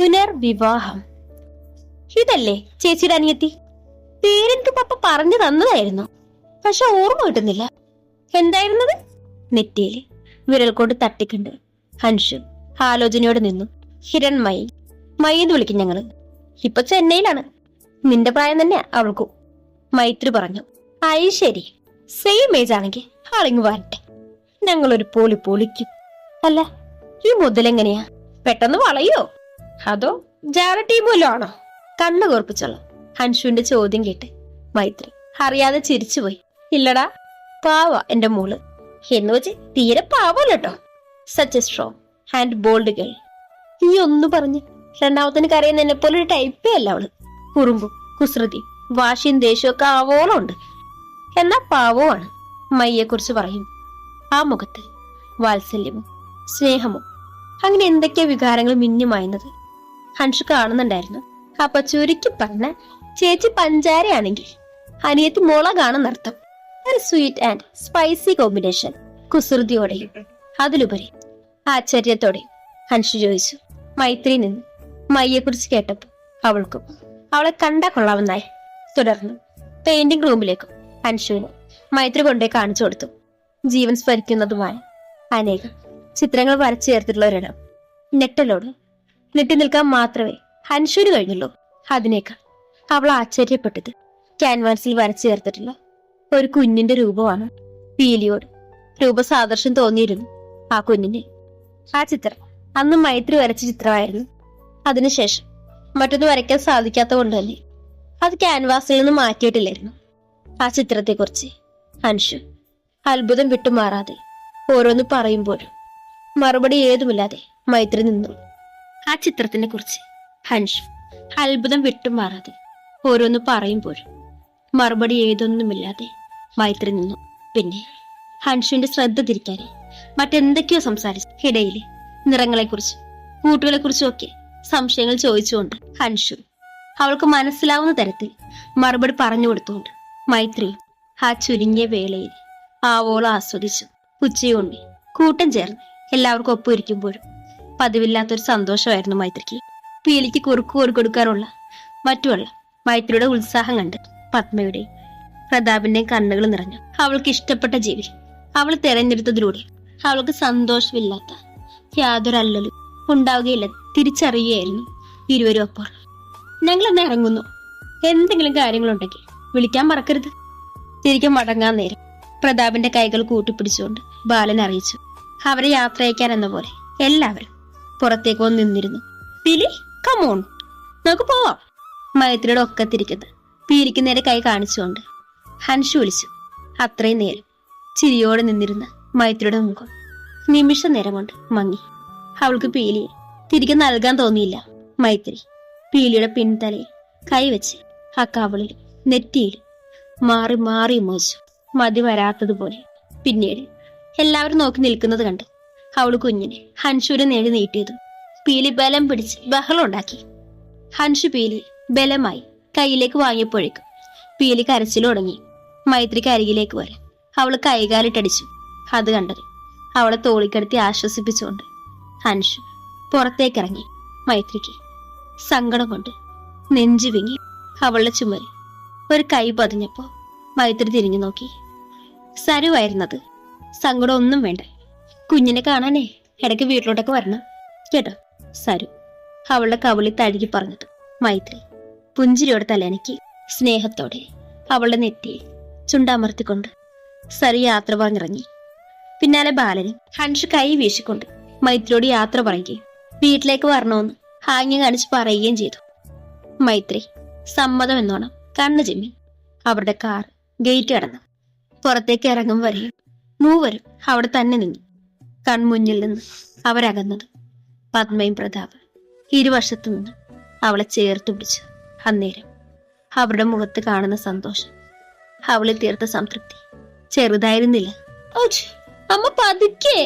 പുനർവിവാഹം. ഇതല്ലേ ചേച്ചിയുടെ അനിയത്തി? പേരെനിക്ക് പപ്പ പറഞ്ഞു തന്നതായിരുന്നു. പക്ഷെ ഓർമ്മ കിട്ടുന്നില്ല. എന്തായിരുന്നത്? നെറ്റിയിൽ. വിരൽ കൊണ്ട് തട്ടിക്കണ്ട്. ഹൻഷു ആലോചനയോട് നിന്നു. ഹിരൺമയി. മൈ എന്ന് വിളിക്കും ഞങ്ങൾ. ഇപ്പൊ ചെന്നൈയിലാണ്. നിന്റെ പ്രായം തന്നെ അവൾക്കും. മൈത്രി പറഞ്ഞു. ഐ ശരി. സെയിം ഏജ് ആണെങ്കിൽ ആളിങ് വരട്ടെ. ഞങ്ങളൊരു പോളി പൊളിക്കും. അല്ല ഈ മുതലെങ്ങനെയാ? പെട്ടെന്ന് വളയോ? അതോ ജാവ മൂലമാണോ? കണ്ണു കോർപ്പിച്ചോളാം ഹൻഷുവിന്റെ ചോദ്യം കേട്ട് മൈത്രി അറിയാതെ ചിരിച്ചുപോയി. ഇല്ലടാ പാവ എന്റെ മോൾ. എന്ന് വെച്ച് തീരെ പാവല്ലോ കേട്ടോ such a strong and bold girl ഈ ഒന്ന് പറഞ്ഞ് രണ്ടാമത്തിന് കരയുന്ന എന്നെ പോലെ ഒരു ടൈപ്പേ അല്ല അവൾ. കുറുമ്പും കുസൃതി വാശിയും ദേഷ്യമൊക്കെ ആവോളം ഉണ്ട്. എന്നാ പാവമാണ് മയ്യെ കുറിച്ച് പറയും. ആ മുഖത്ത് വാത്സല്യമോ സ്നേഹമോ അങ്ങനെ എന്തൊക്കെയാ വികാരങ്ങൾ മിന്നുമായുന്നത്? ഹൻഷു കാണുന്നുണ്ടായിരുന്നു. അപ്പൊ ചുരുക്കി പറഞ്ഞ ചേച്ചി പഞ്ചാരയാണെങ്കിൽ അനിയത്തി മുളകാണെന്നർത്ഥം ഒരു സ്വീറ്റ് ആൻഡ് സ്പൈസി കോമ്പിനേഷൻ കുസൃതിയോടെയും അതിലുപരി ആശ്ചര്യത്തോടെയും ഹൻഷു ചോദിച്ചു. മൈത്രി നിന്ന് മയ്യെ കുറിച്ച് കേട്ടപ്പോ അവൾക്കും അവളെ കണ്ടാ കൊള്ളാമെന്നായി തുടർന്ന് പെയിന്റിംഗ് റൂമിലേക്കും ഹൻഷുവിന് മൈത്രി കൊണ്ടേ കാണിച്ചു കൊടുത്തു. ജീവൻ സ്മരിക്കുന്നതുമായ അനേകം ചിത്രങ്ങൾ വരച്ചു ചേർത്തിട്ടുള്ള ഒരിടം നെട്ടലോട് നെട്ടി നിൽക്കാൻ മാത്രമേ ഹൻഷൂര് കഴിഞ്ഞുള്ളൂ. അതിനേക്കാൾ അവൾ ആശ്ചര്യപ്പെട്ടത്. ക്യാൻവാസിൽ വരച്ചു ചേർത്തിട്ടുള്ള ഒരു കുഞ്ഞിന്റെ രൂപമാണ് പീലിയോട്. രൂപസാദൃശ്യം തോന്നിയിരുന്നു ആ കുഞ്ഞിന്. ആ ചിത്രം അന്ന് മൈത്രി വരച്ച ചിത്രമായിരുന്നു. അതിനുശേഷം മറ്റൊന്ന് വരയ്ക്കാൻ സാധിക്കാത്ത കൊണ്ട് തന്നെ അത് ക്യാൻവാസിൽ നിന്ന് മാറ്റിയിട്ടില്ലായിരുന്നു. ആ ചിത്രത്തെക്കുറിച്ച് അൻഷു അത്ഭുതം വിട്ടുമാറാതെ ഓരോന്ന് പറയുമ്പോഴും മറുപടി ഏതുമില്ലാതെ മൈത്രി നിന്നു. ആ ചിത്രത്തിനെ കുറിച്ച്. ഹൻഷ് അത്ഭുതം വിട്ടും മാറാതെ ഓരോന്ന് പറയുമ്പോഴും മറുപടി ഏതൊന്നുമില്ലാതെ മൈത്രി നിന്നു. പിന്നെ ഹൻഷുവിന്റെ ശ്രദ്ധ തിരിക്കാൻ മറ്റെന്തൊക്കെയോ സംസാരിച്ചു. ഇടയിലെ നിറങ്ങളെക്കുറിച്ചും കൂട്ടുകളെ കുറിച്ചും ഒക്കെ സംശയങ്ങൾ ചോദിച്ചുകൊണ്ട് ഹൻഷു അവൾക്ക് മനസ്സിലാവുന്ന തരത്തിൽ മറുപടി പറഞ്ഞു കൊടുത്തുകൊണ്ട് മൈത്രി ആ ചുരുങ്ങിയ വേളയിൽ ആവോളം ആസ്വദിച്ചു. ഉച്ചയുണ്ടി കൂട്ടം ചേർന്ന് എല്ലാവർക്കും ഒപ്പം ഇരിക്കുമ്പോഴും പതിവില്ലാത്തൊരു സന്തോഷമായിരുന്നു മൈത്രിക്ക്. പീലിക്ക് കുറുക്ക് കോരി കൊടുക്കാറുള്ള മറ്റുള്ള മൈത്രിയുടെ ഉത്സാഹം കണ്ട് പത്മയുടെയും പ്രതാപിന്റെയും കണ്ണുകൾ നിറഞ്ഞു. അവൾക്ക് ഇഷ്ടപ്പെട്ട ജീവി. അവൾ തെരഞ്ഞെടുത്തതിലൂടെ അവൾക്ക് സന്തോഷമില്ലാത്ത യാതൊരു അല്ലലും ഉണ്ടാവുകയില്ല. തിരിച്ചറിയുകയായിരുന്നു ഇരുവരും അപ്പോൾ. ഞങ്ങൾ എന്നെ ഇറങ്ങുന്നു. എന്തെങ്കിലും കാര്യങ്ങളുണ്ടെങ്കിൽ വിളിക്കാൻ മറക്കരുത്. തിരികെ മടങ്ങാൻ നേരം പ്രതാപിന്റെ കൈകൾ കൂട്ടിപ്പിടിച്ചുകൊണ്ട് ബാലൻ അറിയിച്ചു. അവരെ യാത്ര അയക്കാൻ എന്ന പോലെ എല്ലാവരും പുറത്തേക്ക് വന്ന് നിന്നിരുന്നു. പിലി കമോൺ നമുക്ക് പോവാം. മൈത്രിയുടെ ഒക്കത്തിരിക്കുന്നത് നേരെ കൈ കാണിച്ചുകൊണ്ട് ഹൻഷു വിളിച്ചു. അത്രയും നേരം ചിരിയോടെ നിന്നിരുന്ന മൈത്രിയുടെ മുഖം നിമിഷ നേരം കൊണ്ട് മങ്ങി. അവൾക്ക് പീലിയെ തിരികെ നൽകാൻ തോന്നിയില്ല. മൈത്രി പീലിയുടെ പിൻതലയിൽ കൈവച്ച് ആ കവളിലും നെറ്റിയിലും മാറി മാറി മോച്ചു മതി വരാത്തതുപോലെ പിന്നീട് എല്ലാവരും നോക്കി നിൽക്കുന്നത് കണ്ട് അവൾ കുഞ്ഞിനെ ഹൻഷുവിനെ നേടി നീട്ടിയതും. പീലി ബലം പിടിച്ച് ബഹളം ഉണ്ടാക്കി. ഹൻഷു പീലി ബലമായി കയ്യിലേക്ക് വാങ്ങിയപ്പോഴേക്കും പീലി കരച്ചിൽ തുടങ്ങി. മൈത്രിക്ക് അരികിലേക്ക് വരാൻ അവൾ കൈകാലിട്ടടിച്ചു. അത് കണ്ടത് അവളെ തോളിക്കടത്തി ആശ്വസിപ്പിച്ചുകൊണ്ട് ഹൻഷു പുറത്തേക്കിറങ്ങി. മൈത്രിക്ക് സങ്കടം കൊണ്ട് നെഞ്ചു വിങ്ങി അവളുടെ ചുമരിൽ ഒരു കൈ പതിഞ്ഞപ്പോ മൈത്രി തിരിഞ്ഞു നോക്കി. സരുവായിരുന്നത് സങ്കടമൊന്നും വേണ്ട. കുഞ്ഞിനെ കാണാനേ ഇടയ്ക്ക് വീട്ടിലോട്ടൊക്കെ വരണം. കേട്ടോ? സരു അവളുടെ കവിളി തഴുകി പറഞ്ഞത് മൈത്രി പുഞ്ചിരിയോടെ തലനക്കി സ്നേഹത്തോടെ അവളുടെ നെറ്റിയിൽ ചുണ്ടമർത്തിക്കൊണ്ട് സരു യാത്ര പറഞ്ഞിറങ്ങി. പിന്നാലെ ബാലനും ഹൻഷ് കൈ വീശിക്കൊണ്ട് മൈത്രിയോട് യാത്ര പറയുകയും വീട്ടിലേക്ക് വരണമെന്ന് ഹാങ്ങി കാണിച്ച് പറയുകയും ചെയ്തു. മൈത്രി സമ്മതം എന്നോണം കണ്ണു ചിമ്മി അവരുടെ കാർ ഗേറ്റ് കടന്നു. പുറത്തേക്ക് ഇറങ്ങും വരെയും മൂവരും അവിടെ തന്നെ നിന്നു. കൺമുന്നിൽ നിന്ന് അവരകന്നത്. പത്മയും പ്രതാപ് ഇരുവശത്തു നിന്ന് അവളെ ചേർത്ത് പിടിച്ചു അന്നേരം അവരുടെ മുഖത്ത് കാണുന്ന സന്തോഷം അവളിൽ തീർത്ത സംതൃപ്തി ചെറുതായിരുന്നില്ല. അമ്മ പതുക്കെ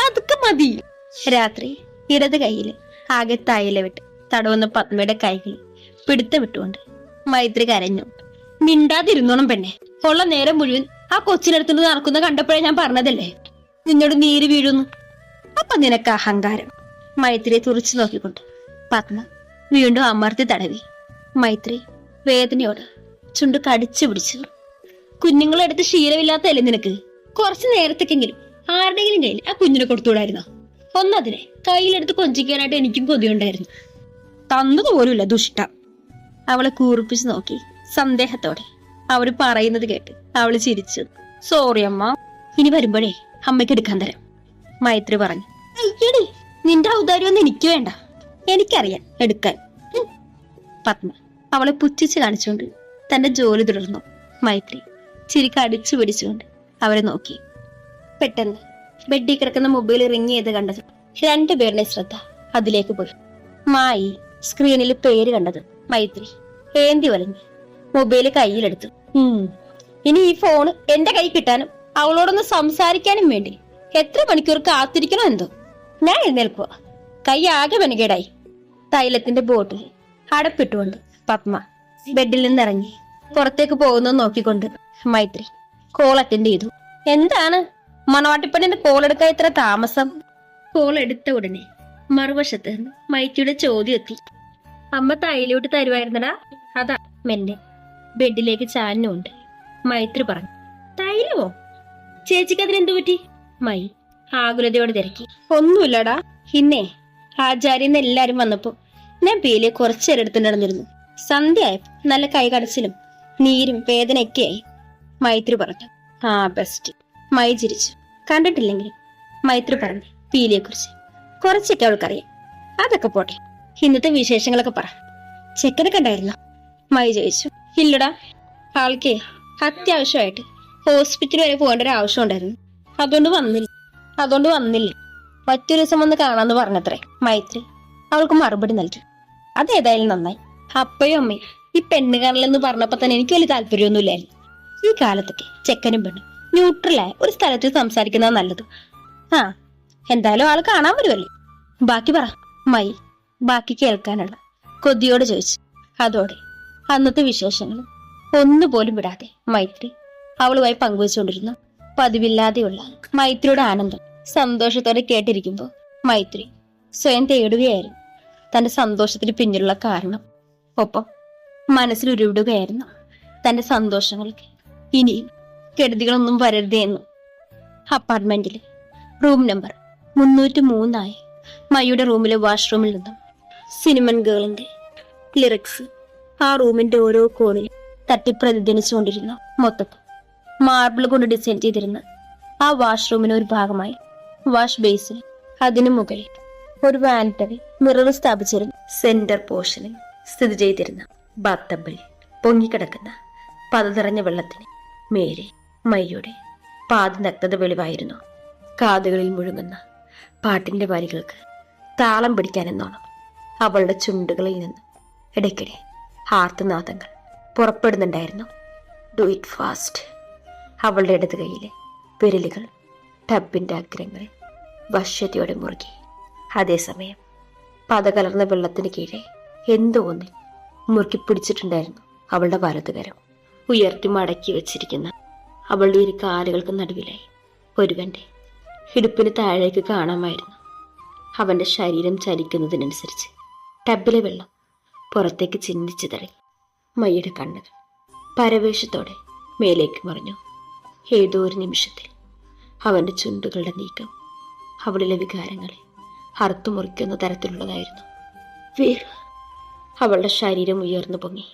പതുക്കെ മതി. രാത്രി ഇടത് കയ്യിൽ ആകെ വിട്ട് തടവുന്ന പത്മയുടെ കൈകൾ പിടുത്തം വിട്ടുകൊണ്ട് മൈത്രി കരഞ്ഞു. മിണ്ടാതിരുന്നോണം പെണ്ണെ. ഉള്ള നേരം മുഴുവൻ ആ കൊച്ചിനടുത്തുനിന്ന് നടക്കുന്ന കണ്ടപ്പോഴേ ഞാൻ പറഞ്ഞതല്ലേ? നിന്നോട് നീര് വീഴുന്നു. അപ്പൊ നിനക്ക് അഹങ്കാരം. മൈത്രിയെ തുറച്ചു നോക്കിക്കൊണ്ട്. പത്മ വീണ്ടും അമർത്തി തടവി. മൈത്രി വേദനയോട് ചുണ്ട് കടിച്ചു പിടിച്ചു. കുഞ്ഞുങ്ങളെടുത്ത് ശീലമില്ലാത്തതല്ലേ നിനക്ക്? കുറച്ചു നേരത്തേക്കെങ്കിലും ആരുടെയെങ്കിലും കയ്യിൽ ആ കുഞ്ഞിനെ കൊടുത്തുകൂടായിരുന്നോ ഒന്നതിനെ കയ്യിലെടുത്ത് കൊഞ്ചിക്കാനായിട്ട് എനിക്കും കൊതിയുണ്ടായിരുന്നു. തന്നത് പോലുമില്ല ദുഷ്ട. അവളെ കൂർപ്പിച്ച് നോക്കി സന്ദേഹത്തോടെ. അവർ പറയുന്നത് കേട്ട് അവൾ ചിരിച്ചു. സോറി അമ്മ. ഇനി വരുമ്പോഴേ അമ്മയ്ക്ക് എടുക്കാൻ തരാം. മൈത്രി പറഞ്ഞു. അയ്യടി നിന്റെ ഔദാര്യമൊന്നും എനിക്ക് വേണ്ട. എനിക്കറിയാം എടുക്കാൻ. പത്മ അവളെ പുച്ഛിച്ച് കാണിച്ചുകൊണ്ട് തന്റെ ജോലി തുടർന്നു. മൈത്രി ചിരിക്ക് അടിച്ചു പിടിച്ചുകൊണ്ട് അവരെ നോക്കി. പെട്ടെന്ന് ബെഡിൽ കിടക്കുന്ന മൊബൈൽ റിങ് ചെയ്ത് കണ്ടത് രണ്ടുപേരുടെ ശ്രദ്ധ അതിലേക്ക് പോയി. മായി സ്ക്രീനിൽ പേര് കണ്ടത് മൈത്രി. ഏന്തി വലഞ്ഞു മൊബൈൽ കയ്യിലെടുത്തു. ഇനി ഈ ഫോൺ എന്റെ കൈ കിട്ടാനും അവളോടൊന്ന് സംസാരിക്കാനും വേണ്ടി. എത്ര മണിക്കൂർ കാത്തിരിക്കണോ എന്തോ? ഞാൻ എഴുന്നേൽക്കുക കൈ ആകെ വെനകേടായി. തൈലത്തിന്റെ ബോട്ടിൽ അടപ്പിട്ടുകൊണ്ട് പത്മ ബെഡിൽ നിന്നിറങ്ങി. പുറത്തേക്ക് പോകുന്നത് നോക്കിക്കൊണ്ട് മൈത്രി കോൾ അറ്റൻഡ് ചെയ്തു. എന്താണ്? മണവാട്ടിപ്പണ്ണിന്റെ കോൾ എടുക്കാൻ ഇത്ര താമസം? കോൾ എടുത്ത ഉടനെ മറുവശത്ത് മൈത്രിയുടെ ചോദ്യം എത്തി. അമ്മ തൈലോട്ട് തരുമായിരുന്നടാ അതാ മെല്ലെ ബെഡിലേക്ക് ചാഞ്ഞുണ്ട് മൈത്രി പറഞ്ഞു. തൈലമോ? ചേച്ചിക്ക് അതിനെന്തു പറ്റി? മൈ ആകുലതയോട് തിരക്കി. ഒന്നുമില്ലടാ. ഇന്നേ ആചാര്യന്ന് എല്ലാരും വന്നപ്പോ ഞാൻ പേലെ കുറച്ചേരം എടുത്തു നടന്നിരുന്നു. സന്ധ്യയായപ്പോ നല്ല കൈകടച്ചിലും നീരും വേദനയൊക്കെയായി മൈത്രി പറഞ്ഞു. ആ ബെസ്റ്റ് മൈ ചിരിച്ചു. കണ്ടിട്ടില്ലെങ്കിലും മൈത്രി പറഞ്ഞു പീലിയെ കുറിച്ച് കുറച്ചൊക്കെ അവൾക്കറിയാം. അതൊക്കെ പോട്ടെ. ഇന്നത്തെ വിശേഷങ്ങളൊക്കെ പറ. ചെക്കനെ കണ്ടായിരുന്നോ? മൈ ചോദിച്ചു. ഇല്ലടാ. ആൾക്കേ അത്യാവശ്യമായിട്ട് ഹോസ്പിറ്റൽ വരെ പോകേണ്ട ഒരു ആവശ്യം ഉണ്ടായിരുന്നു. അതുകൊണ്ട് വന്നില്ല. അതുകൊണ്ട് വന്നില്ല. മറ്റൊരു ദിവസം വന്ന് കാണാന്ന് പറഞ്ഞത്രേ മൈത്രി. അവൾക്ക് മറുപടി നൽകി. അതേതായാലും നന്നായി. അപ്പയും അമ്മയും ഈ പെണ്ണ് കാണലെന്ന് പറഞ്ഞപ്പോ തന്നെ എനിക്ക് വലിയ താല്പര്യമൊന്നുമില്ലായിരുന്നു. ഈ കാലത്തൊക്കെ ചെക്കനും പെണ്ണും ന്യൂട്രലായ ഒരു സ്ഥലത്ത് സംസാരിക്കുന്നതാ നല്ലത്. ആ എന്തായാലും ആൾ കാണാൻ വരുമല്ലേ ബാക്കി പറ. മൈ ബാക്കി കേൾക്കാനുള്ള. കൊതിയോട് ചോദിച്ചു. അതോടെ അന്നത്തെ വിശേഷങ്ങൾ ഒന്നുപോലും വിടാതെ മൈത്രി അവളുമായി പങ്കുവച്ചുകൊണ്ടിരുന്ന. പതിവില്ലാതെയുള്ള മൈത്രിയുടെ ആനന്ദം സന്തോഷത്തോടെ കേട്ടിരിക്കുമ്പോൾ മൈത്രി സ്വയം തേടുകയായിരുന്നു. തന്റെ സന്തോഷത്തിന് പിന്നിലുള്ള കാരണം. ഒപ്പം മനസ്സിൽ ഉരുവിടുകയായിരുന്നു തന്റെ സന്തോഷങ്ങൾക്ക് ഇനിയും കെടുതികളൊന്നും വരരുതേ അപ്പാർട്ട്മെന്റിലെ റൂം നമ്പർ മുന്നൂറ്റി മൂന്നായി മയുടെ റൂമിലെ വാഷ്റൂമിൽ നിന്നും സിനിമൻ ഗേളിന്റെ ലിറിക്സ് ആ റൂമിന്റെ ഓരോ കോണിലും തട്ടി പ്രതിധ്വനിച്ചുകൊണ്ടിരുന്നു മൊത്തത്തിൽ മാർബിൾ കൊണ്ട് ഡിസൈൻ ചെയ്തിരുന്ന ആ വാഷ്റൂമിന് ഒരു ഭാഗമായി. വാഷ് ബേസിൽ അതിനു മുകളിൽ ഒരു വാനിറ്ററി മിറർ സ്ഥാപിച്ചിരുന്നു. സെന്റർ പോർഷനിൽ സ്ഥിതി ചെയ്തിരുന്ന ബാത്തബിൽ പൊങ്ങിക്കിടക്കുന്ന പതനിറഞ്ഞ വെള്ളത്തിന് മേലെ മയ്യുടെ പാദനഗ്നത വെളിവായിരുന്നു. കാതുകളിൽ മുഴുങ്ങുന്ന പാട്ടിന്റെ വരികൾക്ക് താളം പിടിക്കാനെന്നോണം അവളുടെ ചുണ്ടുകളിൽ നിന്ന് ഇടയ്ക്കിടെ ആർത്തനാദങ്ങൾ പുറപ്പെടുന്നുണ്ടായിരുന്നു. ഡു ഇറ്റ് ഫാസ്റ്റ് അവളുടെ ഇടത് കൈയിലെ വിരലുകൾ ടബിന്റെ അഗ്രങ്ങളിൽ വശ്യതയോടെ മുറുകി. അതേസമയം പതകലർന്ന വെള്ളത്തിന് കീഴെ എന്തോ ഒന്നിൽ മുറുക്കി പിടിച്ചിട്ടുണ്ടായിരുന്നു അവളുടെ വലതുകരം ഉയർത്തി മടക്കി വെച്ചിരിക്കുന്ന അവളുടെ ഇരു കാലുകൾക്ക് നടുവിലായി ഒരുവന്റെ ഇടുപ്പിന് താഴേക്ക് കാണാമായിരുന്നു. അവന്റെ ശരീരം ചലിക്കുന്നതിനനുസരിച്ച് ടബിലെ വെള്ളം പുറത്തേക്ക് ചിന്തിച്ചു തടങ്ങി മയ്യുടെ കണ്ണുകൾ പരവേശത്തോടെ മേലേക്ക് മറിഞ്ഞു. ഏതോ ഒരു നിമിഷത്തിൽ അവന്റെ ചുണ്ടുകളുടെ നീക്കം അവളിലെ വികാരങ്ങളെ അറുത്തുമുറിക്കുന്ന തരത്തിലുള്ളതായിരുന്നു. വീർ അവളുടെ ശരീരം ഉയർന്നു പൊങ്ങി.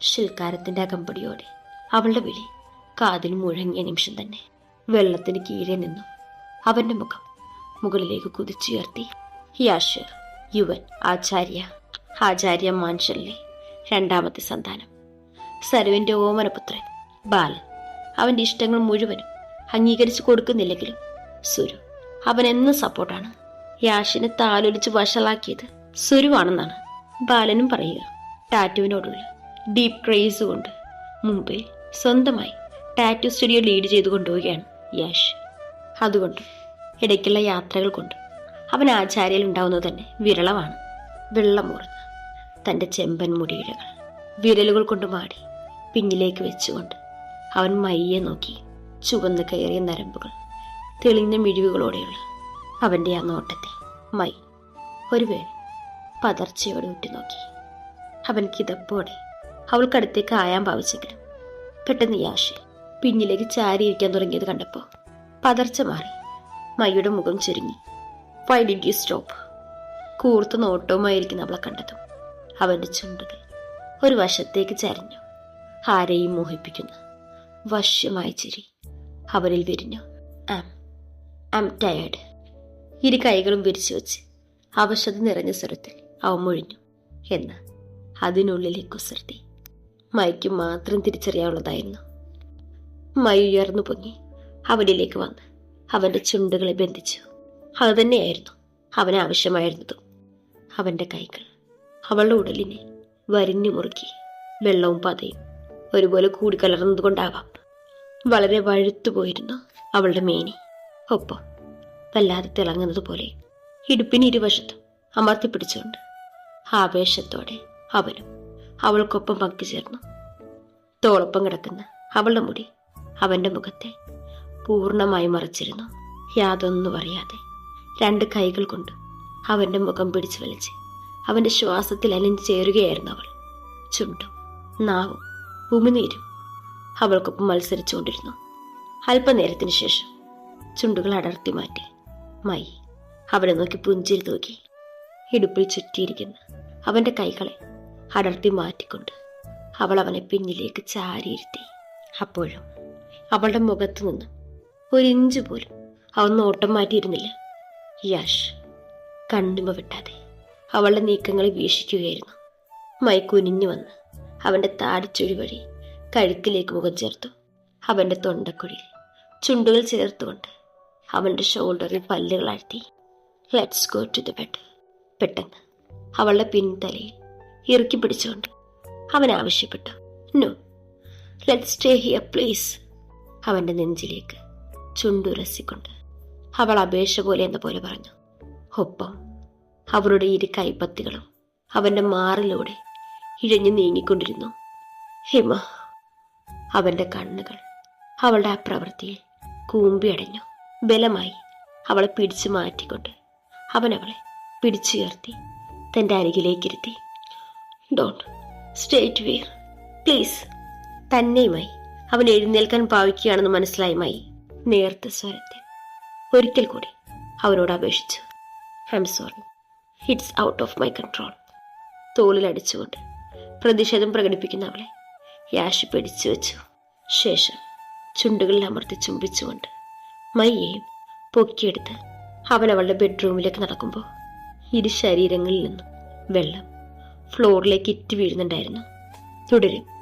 ശിൽക്കാരത്തിന്റെ അകമ്പടിയോടെ അവളുടെ വിളി കാതിൽ മുഴങ്ങിയ നിമിഷം തന്നെ വെള്ളത്തിന് കീഴെ നിന്നു. അവന്റെ മുഖം മുകളിലേക്ക് കുതിച്ചുയർത്തി. യാഷ് യുവൻ ആചാര്യ ആചാര്യ മാൻഷലിലെ രണ്ടാമത്തെ സന്താനം. സരുവിന്റെ ഓമനപുത്രൻ ബാലൻ. അവന്റെ ഇഷ്ടങ്ങൾ മുഴുവനും അംഗീകരിച്ചു കൊടുക്കുന്നില്ലെങ്കിലും സുരു അവൻ എന്നും സപ്പോർട്ടാണ്. യാഷിനെ താലൊലിച്ച് വഷളാക്കിയത് സുരുവാണെന്നാണ് ബാലനും പറയുക. ടാറ്റുവിനോടുള്ള ഡീപ് ക്രേസ് കൊണ്ട് മുംബൈ സ്വന്തമായി ടാറ്റു സ്റ്റുഡിയോ ലീഡ് ചെയ്തു കൊണ്ടുപോവുകയാണ് യാഷ്. അതുകൊണ്ട് ഇടയ്ക്കുള്ള യാത്രകൾ കൊണ്ട് അവൻ ആചാര്യയിൽ ഉണ്ടാവുന്നത് തന്നെ വിരളമാണ്. വെള്ളമൂർന്ന തന്റെ ചെമ്പൻ മുടിയിഴകൾ വിരലുകൾ കൊണ്ട് മാടി പിന്നിലേക്ക് വെച്ചുകൊണ്ട് അവൻ മയ്യെ നോക്കി ചുവന്ന് കയറിയ നരമ്പുകൾ തെളിഞ്ഞ മിഴിവുകളോടെയുള്ള അവന്റെ ആ നോട്ടത്തെ. മൈ ഒരു വേൾ പതർച്ചയോടെ ഉറ്റുനോക്കി. അവൻ കിതപ്പോടെ അവൾക്കടുത്തേക്ക് ആയാൻ ഭാവിച്ചെങ്കിലും പെട്ടെന്ന് യാഷ് പിന്നിലേക്ക് ചാരിയിരിക്കാൻ തുടങ്ങിയത് കണ്ടപ്പോൾ പതർച്ച മാറി. മയ്യുടെ മുഖം ചുരുങ്ങി. വൈ ഡിഡ് യു സ്റ്റോപ്പ് കൂർത്ത നോട്ടവുമായിരിക്കുന്ന അവളെ കണ്ടതും അവന്റെ ചുണ്ടുകൾ ഒരു വശത്തേക്ക് ചരിഞ്ഞു ആരെയും മോഹിപ്പിക്കുന്ന വശ്യമായ ചിരി അവരിൽ വിരിഞ്ഞു. ആം ആം ടയേർഡ് ഇരു കൈകളും വിരിച്ചു വെച്ച് അവശത നിറഞ്ഞ സ്വരത്തിൽ അവ മൊഴിഞ്ഞു. എന്ന് അതിനുള്ളിലെ കുസൃതി മൈക്ക് മാത്രം തിരിച്ചറിയാവുന്നതായിരുന്നു. മൈ ഉയർന്നു പൊങ്ങി അവനിലേക്ക് വന്ന് അവന്റെ ചുണ്ടുകളെ ബന്ധിച്ചു. അതുതന്നെയായിരുന്നു അവന് ആവശ്യമായിരുന്നതും. അവന്റെ കൈകൾ അവളുടെ ഉടലിനെ വരിഞ്ഞു മുറുക്കി വെള്ളവും പതയും ഒരുപോലെ കൂടിക്കലർന്നതുകൊണ്ടാവാം വളരെ വഴുത്തുപോയിരുന്നു അവളുടെ മേനി. ഒപ്പം വല്ലാതെ തിളങ്ങുന്നത് പോലെ ഇടുപ്പിന് ഇരുവശത്തും അമർത്തി പിടിച്ചുകൊണ്ട് ആവേശത്തോടെ അവനും അവൾക്കൊപ്പം പങ്കുചേർന്നു തോളൊപ്പം കിടക്കുന്ന അവളുടെ മുടി അവന്റെ മുഖത്തെ പൂർണമായി മറച്ചിരുന്നു. യാതൊന്നും അറിയാതെ രണ്ട് കൈകൾ കൊണ്ട് അവന്റെ മുഖം പിടിച്ചു വലിച്ച് അവന്റെ ശ്വാസത്തിൽ അലിഞ്ഞു ചേരുകയായിരുന്നു അവൾ. ചുണ്ടും നാവും ഉമിനീരും അവൾക്കൊപ്പം മത്സരിച്ചുകൊണ്ടിരുന്നു. അല്പനേരത്തിന് ശേഷം ചുണ്ടുകൾ അടർത്തി മാറ്റി. മൈ അവനെ നോക്കി പുഞ്ചിരി തൂക്കി. ഇടുപ്പിൽ ചുറ്റിയിരിക്കുന്ന. അവന്റെ കൈകളെ അടർത്തി മാറ്റിക്കൊണ്ട് അവൾ അവനെ പിന്നിലേക്ക് ചാരിയിരുത്തി. അപ്പോഴും അവളുടെ മുഖത്തു നിന്ന് ഒരു ഇഞ്ച് പോലും അവൻ നോട്ടം മാറ്റിയിരുന്നില്ല. യാഷ് കണ്ണുമ വിട്ടാതെ അവളുടെ നീക്കങ്ങളെ വീക്ഷിക്കുകയായിരുന്നു. മൈ കുനിഞ്ഞു വന്ന് അവന്റെ താടിച്ചൊഴി വഴി കഴുത്തിലേക്ക് മുഖം ചേർത്തു. അവന്റെ തൊണ്ടക്കുഴിയിൽ ചുണ്ടുകൾ ചേർത്തുകൊണ്ട് അവന്റെ ഷോൾഡറിൽ പല്ലുകൾ അഴ്ത്തി. Let's go to the bed പെട്ടെന്ന് അവളുടെ പിൻതലയിൽ ഇറുക്കി പിടിച്ചുകൊണ്ട് അവൻ ആവശ്യപ്പെട്ടു. No let stay here please അവന്റെ നെഞ്ചിലേക്ക് ചുണ്ടുരസിക്കൊണ്ട് അവൾ അപേക്ഷ പോലെ എന്ന പോലെ പറഞ്ഞു. ഒപ്പം അവളുടെ ഇരു കൈപ്പത്തികളും അവന്റെ മാറിലൂടെ ഇഴഞ്ഞു നീങ്ങിക്കൊണ്ടിരുന്നു. ഹിമ അവന്റെ കണ്ണുകൾ. അവളുടെ ആ പ്രവൃത്തിയിൽ കൂമ്പിയടഞ്ഞു. ബലമായി അവളെ പിടിച്ചു മാറ്റിക്കൊണ്ട് അവൻ അവളെ പിടിച്ചുയർത്തി തന്റെ അരികിലേക്കിരുത്തി. Don't state Veer please. തന്നെയുമായി അവൻ എഴുന്നേൽക്കാൻ ഭാവിക്കുകയാണെന്ന് മനസ്സിലായുമായി നേർത്ത സ്വരത്തിൽ ഒരിക്കൽ കൂടി അവനോട് അപേക്ഷിച്ചു. I'm sorry it's out of my control തോളിലടിച്ചുകൊണ്ട് പ്രതിഷേധം പ്രകടിപ്പിക്കുന്ന അവളെ യാഷ് പിടിച്ചു വെച്ചു. ശേഷം ചുണ്ടുകളിൽ അമർത്തി ചുംബിച്ചുകൊണ്ട് മയ്യെയും പൊക്കിയെടുത്ത് അവൻ അവളുടെ ബെഡ്റൂമിലേക്ക് നടക്കുമ്പോൾ ഇരു ശരീരങ്ങളിൽ നിന്നും വെള്ളം ഫ്ലോറിലേക്ക് ഇറ്റ് വീഴുന്നുണ്ടായിരുന്നു. തുടരും.